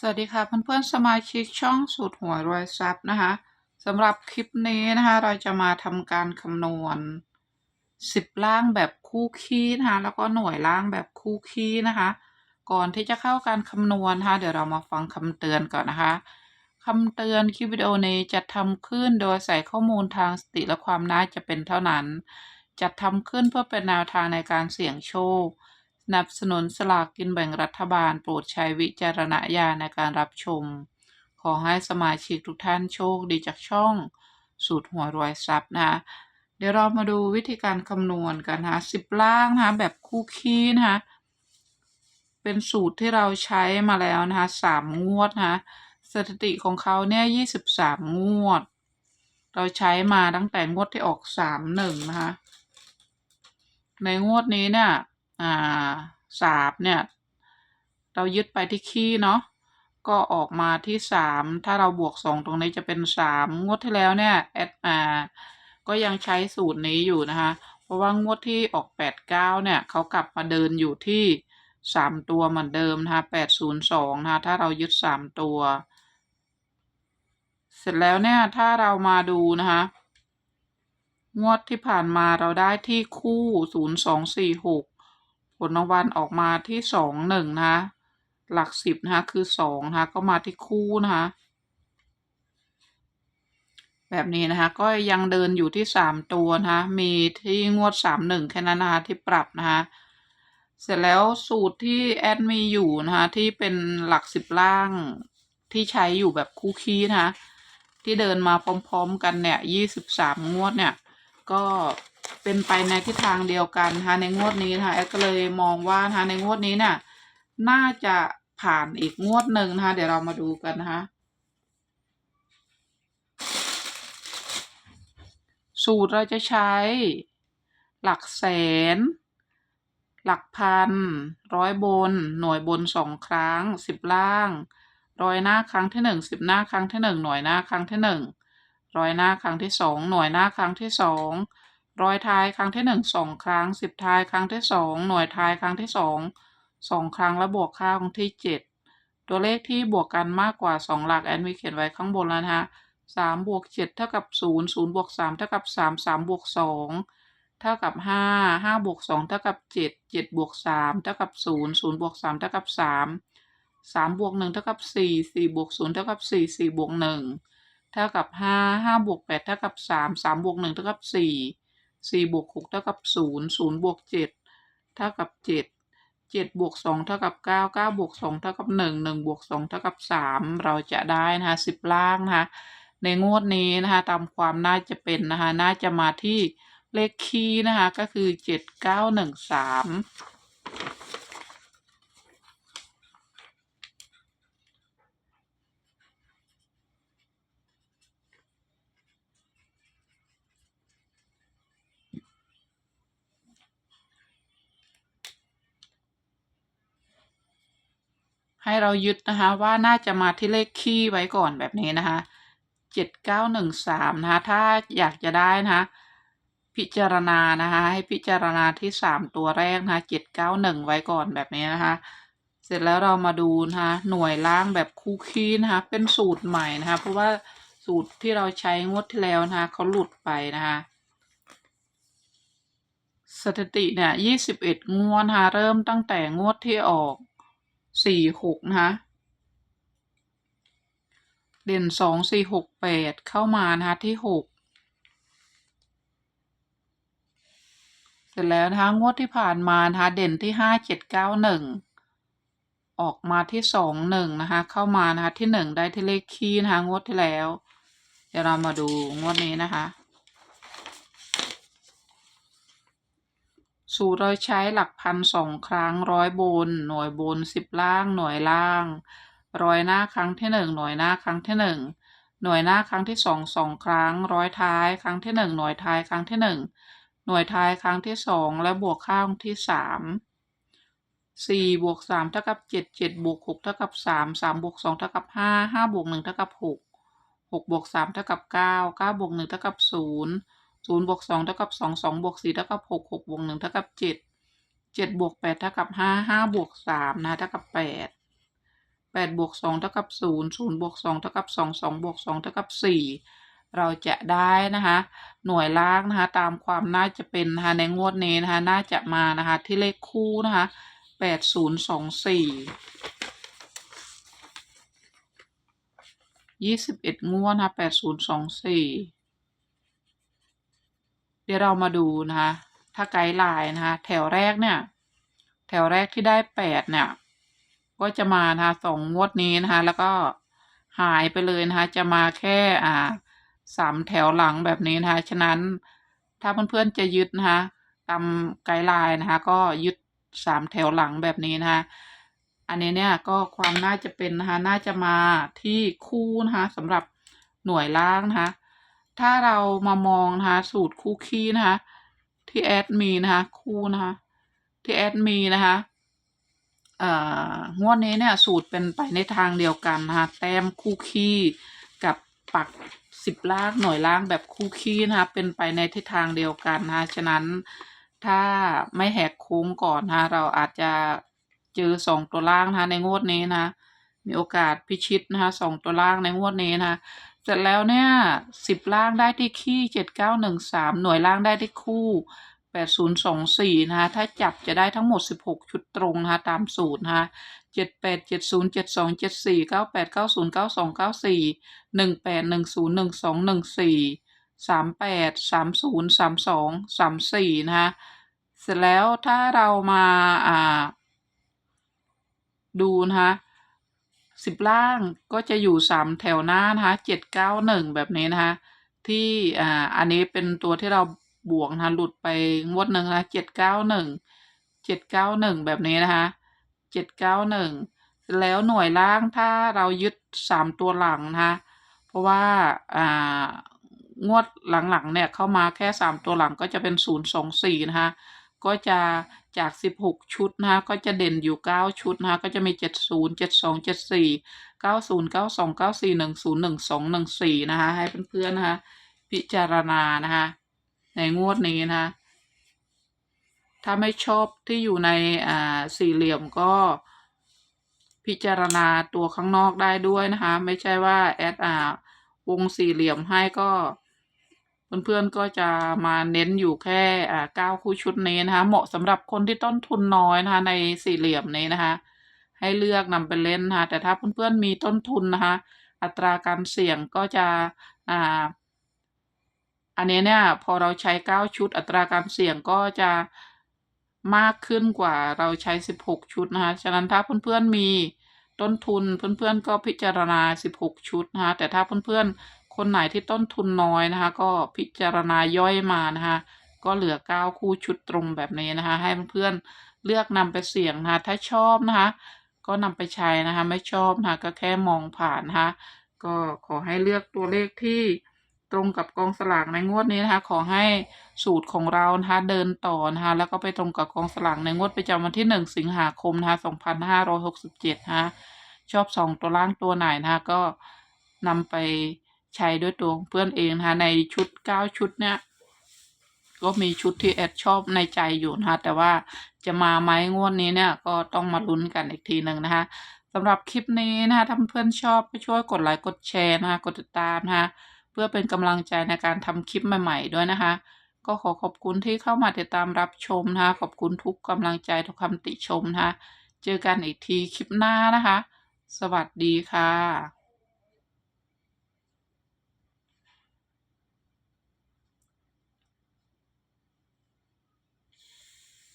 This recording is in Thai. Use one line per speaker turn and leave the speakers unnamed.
สวัสดีค่ะเพื่อนๆสมาชิกช่องสูตรหวยรวยทรัพย์นะคะสำหรับคลิปนี้นะคะ เราจะมาทำการคำนวณ 10 ล่างแบบคู่คี่นะคะแล้วก็หน่วยล่างแบบคู่คี่นะคะ ก่อนที่จะเข้าการคำนวณนะคะเดี๋ยวเรามาฟังคำเตือนก่อนนะคะคำเตือนคลิปวิดีโอนี้จะทำขึ้นโดยใส่ข้อมูลทางสติและความน่าจะเป็นเท่านั้น จัดทำขึ้นเพื่อเป็นแนวทางในการเสี่ยงโชค นับสนุนสลากกินแบ่งรัฐบาล โปรดใช้วิจารณญาณในการรับชม ขอให้สมาชิกทุกท่านโชคดีจากช่อง สูตรหัวรวยทรัพย์นะคะเดี๋ยวเรามาดูวิธีการคำนวณกันนะคะสิบล่างนะคะแบบคู่คีนะคะเป็นสูตรที่เราใช้มาแล้วนะคะสามงวดนะคะสถิติของเขาเนี่ยยี่สิบสามงวด เราใช้มาตั้งแต่งวดที่ออกสามหนึ่งนะคะในงวดนี้เนี่ย อ่าสามเนี่ยเรายึดไปที่คี่เนาะก็ออกมาที่สามถ้าเราบวกสองตรงนี้จะเป็นสามงวดที่แล้วเนี่ยแอดอ่าก็ยังใช้สูตรนี้อยู่นะคะ เพราะว่างวดที่ออกแปดเก้าเนี่ยเขากลับมาเดินอยู่ที่สามตัวเหมือนเดิมนะคะแปดศูนย์สองนะคะถ้าเรายึดสามตัว เสร็จแล้วเนี่ยถ้าเรามาดูนะคะงวดที่ผ่านมาเราได้ที่คู่ศูนย์สองสี่หก ผลรางวัลออกมาที่สองหนึ่งนะคะ หลักสิบนะคะคือสองนะคะก็มาที่คู่นะคะ แบบนี้นะคะก็ยังเดินอยู่ที่สามตัวนะคะมีที่งวดสามหนึ่งแค่นั้นนะคะที่ปรับนะคะเสร็จแล้วสูตรที่แอดมีอยู่นะคะที่เป็นหลักสิบล่างที่ใช้อยู่แบบคู่คีนะคะที่เดินมาพร้อมๆกันเนี่ยยี่สิบสามงวดเนี่ยก็ เป็นไปในทิศทางเดียวกันนะคะในงวดนี้นะคะแอดก็เลยมองว่านะคะในงวดนี้เนี่ยน่าจะผ่านอีกงวดหนึ่งนะคะเดี๋ยวเรามาดูกันนะคะสูตรเราจะใช้ หลักแสน หลักพัน ร้อยบน หน่วยบนสองครั้งสิบล่าง ร้อยหน้าครั้งที่หนึ่งสิบหน้าครั้งที่หนึ่งหน่วยหน้าครั้งที่หนึ่งร้อยหน้าครั้งที่สองหน่วยหน้าครั้งที่สอง ร้อยท้ายครั้งที่หนึ่งสองครั้งสิบท้ายครั้งที่สองหน่วยท้ายครั้งที่สองสองครั้งและบวกค่าของที่เจ็ดตัวเลขที่บวกกันมากกว่าสองหลักแอนมีเขียนไว้ข้างบนแล้วนะคะสามบวกเจ็ดเท่ากับศูนย์ศูนย์บวกสามเท่ากับสามสามบวกสองเท่ากับห้าห้าบวกสองเท่ากับเจ็ดเจ็ดบวกสามเท่ากับศูนย์ศูนย์บวกสามเท่ากับสามสามบวกหนึ่งเท่ากับสี่สี่บวกศูนย์เท่ากับสี่สี่บวกหนึ่งเท่ากับห้าห้าบวกแปดเท่ากับสามสามบวกหนึ่งเท่ากับสี่ สี่บวกหกเท่ากับศูนย์ศูนย์บวกเจ็ดเท่ากับเจ็ดเจ็ดบวกสองเท่ากับเก้าเก้าบวกสองเท่ากับหนึ่งหนึ่งบวกสองเท่ากับสามเราจะได้นะคะสิบล่างนะคะในงวดนี้นะคะตามความน่าจะเป็นนะคะน่าจะมาที่เลขคีย์นะคะก็คือเจ็ดเก้าหนึ่งสาม ให้เรายึดนะคะว่าน่าจะมาที่เลขคี่ไว้ก่อนแบบนี้นะคะเจ็ดเก้าหนึ่งสามนะคะถ้าอยากจะได้นะคะพิจารณานะคะให้พิจารณาที่สามตัวแรกนะคะเจ็ดเก้าหนึ่งไว้ก่อนแบบนี้นะคะ เสร็จแล้วเรามาดูนะคะหน่วยล่างแบบคู่คี่นะคะเป็นสูตรใหม่นะคะเพราะว่าสูตรที่เราใช้งวดที่แล้วนะคะเขาหลุดไปนะคะสถิติเนี่ยยี่สิบเอ็ดงวดนะคะเริ่มตั้งแต่งวดที่ออก สี่หกนะคะเด่นสองสี่หกแปดเข้ามานะคะที่หกเสร็จแล้วนะคะงวดที่ผ่านมานะคะเด่นที่ห้าเจ็ดเก้าหนึ่งออกมาที่สองหนึ่งนะคะเข้ามานะคะที่หนึ่งได้ที่เลขคีนะคะงวดที่แล้ว เดี๋ยวเรามาดูงวดนี้นะคะ สูตรเราใช้หลักพันสองครั้งร้อยบน หน่วยบนสิบล่าง หน่วยล่างร้อยหน้าครั้งที่หนึ่งหน่วยหน้าครั้งที่หนึ่งหน่วยหน้าครั้งที่สองสองครั้ง ร้อยท้ายครั้งที่หนึ่งหน่วยท้ายครั้งที่หนึ่งหน่วยท้ายครั้งที่สองและบวกข้างที่สามสี่บวกสามเท่ากับเจ็ดเจ็ดบวกหกเท่ากับสามสามบวกสองเท่ากับห้าห้าบวกหนึ่งเท่ากับหกหกบวกสามเท่ากับเก้าเก้าบวกหนึ่งเท่ากับศูนย์ ศูนย์บวกสองเท่ากับสองสองบวกสี่เท่ากับหกหกบวกหนึ่งเท่ากับเจ็ดเจ็ดบวกแปดเท่ากับห้าห้าบวกสามนะเท่ากับแปด8บวก2เท่ากับ0 0บวก2เท่ากับ2 2บวก2เท่ากับ4เราจะได้นะคะ หน่วยล่างนะคะ ตามความน่าจะเป็นนะคะในงวดนี้นะคะ น่าจะมานะคะ ที่เลขคู่นะคะ8024ยี่สิบเอ็ดงวดนะคะแปดศูนย์สองสี่ เดี๋ยวเรามาดูนะคะ ถ้าไกด์ไลน์นะคะ แถวแรกเนี่ย แถวแรกที่ได้แปดเนี่ย ก็จะมานะคะสองงวดนี้นะคะ แล้วก็หายไปเลยนะคะ จะมาแค่อ่าสามแถวหลังแบบนี้นะคะ ฉะนั้นถ้าเพื่อนๆจะยึดนะคะตามไกด์ไลน์นะคะ ก็ยึดสามแถวหลังแบบนี้นะคะ อันนี้เนี่ยก็ความน่าจะเป็นนะคะ น่าจะมาที่คู่นะคะสำหรับหน่วยล่างนะคะ ถ้าเรามามองนะคะสูตรคู่คีย์นะคะที่แอดมีนะคะคู่นะคะที่แอดมีนะคะงวดนี้เนี่ยสูตรเป็นไปในทางเดียวกันนะคะแต้มคู่คีย์กับปักสิบล่างหน่วยล่างแบบคู่คีย์นะคะเป็นไปในทิศทางเดียวกันนะคะฉะนั้นถ้าไม่แหกโค้งก่อนนะคะเราอาจจะเจอสองตัวล่างนะคะในงวดนี้นะมีโอกาสพิชิตนะคะสองตัวล่างในงวดนี้นะะ เสร็จแล้วเนี่ยสิบล่างได้ที่ขี้เจ็ดเก้าหนึ่งสามหน่วยล่างได้ที่คู่แปดศูนย์สองสี่นะคะถ้าจับจะได้ทั้งหมดสิบหกชุดตรงนะคะตามสูตรนะคะเจ็ดแปดเจ็ดศูนย์เจ็ดสองเจ็ดสี่เก้าแปดเก้าศูนย์เก้าสองเก้าสี่หนึ่งแปดหนึ่งศูนย์หนึ่งสองหนึ่งสี่สามแปดสามศูนย์สามสองสามสี่นะคะเสร็จแล้วถ้าเรามาอ่าดูนะคะ สิบล่างก็จะอยู่สามแถวหน้านะคะเจ็ดเก้าหนึ่งแบบนี้นะคะ ที่อ่าอันนี้เป็นตัวที่เราบวกนะะหลุดไปงวดหนึ่งนะเจ็ดเก้าหนึ่งเจ็ดเก้าหนึ่งแบบนี้นะคะเจ็ดเก้าหนึ่งแล้วหน่วยล่างถ้าเรายึดสามตัวหลังนะคะเพราะว่าอ่างวดหลังๆเนี่ยเข้ามาแค่สามตัวหลังก็จะเป็นศูนย์สองสี่นะคะก็จะ จากสิบหกชุดนะคะก็จะเด่นอยู่เก้าชุดนะคะก็จะมีเจ็ดศูนย์เจ็ดสองเจ็ดสี่เก้าศูนย์เก้าสองเก้าสี่หนึ่งศูนย์หนึ่งสองหนึ่งสี่นะคะให้เพื่อนๆนะคะพิจารณานะคะในงวดนี้นะคะถ้าไม่ชอบที่อยู่ในอ่าสี่เหลี่ยมก็พิจารณาตัวข้างนอกได้ด้วยนะคะ ไม่ใช่ว่าแอดอ่าวงสี่เหลี่ยมให้ก็ เพื่อนๆก็จะมาเน้นอยู่แค่อ่าเก้าคู่ชุดนี้นะคะ เหมาะสำหรับคนที่ต้นทุนน้อยนะคะ ในสี่เหลี่ยมนี้นะคะ ให้เลือกนำไปเล่นนะคะ แต่ถ้าเพื่อนๆมีต้นทุนนะคะ อัตราการเสี่ยงก็จะอ่าอันนี้เนี่ยพอเราใช้เก้าชุด อัตราการเสี่ยงก็จะมากขึ้นกว่าเราใช้สิบหกชุดนะคะ ฉะนั้นถ้าเพื่อนๆมีต้นทุนเพื่อนๆก็พิจารณาสิบหกชุดนะคะ แต่ถ้าเพื่อนๆ คนไหนที่ต้นทุนน้อยนะคะ ก็พิจารณาย่อยมานะคะ ก็เหลือเก้าคู่ชุดตรงแบบนี้นะคะ ให้เพื่อนๆเลือกนำไปเสี่ยงนะคะ ถ้าชอบนะคะ ก็นำไปใช้นะคะ ไม่ชอบนะคะก็แค่มองผ่านนะคะ ก็ขอให้เลือกตัวเลขที่ตรงกับกองสลากในงวดนี้นะคะ ขอให้สูตรของเรานะคะเดินต่อนะคะ แล้วก็ไปตรงกับกองสลากในงวดประจำวันที่หนึ่งสิงหาคมนะคะสองพันห้าร้อยหกสิบเจ็ดนะคะชอบสองตัวล่างตัวไหนนะคะก็นำไป ใช้ด้วยตัวเพื่อนเองนะคะในชุดเก้าชุดเนี่ยก็มีชุดที่แอดชอบในใจอยู่นะคะแต่ว่าจะมาไหมงวดนี้เนี่ยก็ต้องมาลุ้นกันอีกทีหนึ่งนะคะสำหรับคลิปนี้นะคะถ้าเพื่อนชอบก็ช่วยกดไลค์กดแชร์นะคะกดติดตามนะคะเพื่อเป็นกำลังใจในการทำคลิปใหม่ๆด้วยนะคะ ก็ขอขอบคุณที่เข้ามาติดตามรับชมนะคะขอบคุณทุกกำลังใจทุกคำติชมนะคะเจอกันอีกทีคลิปหน้านะคะ สวัสดีค่ะ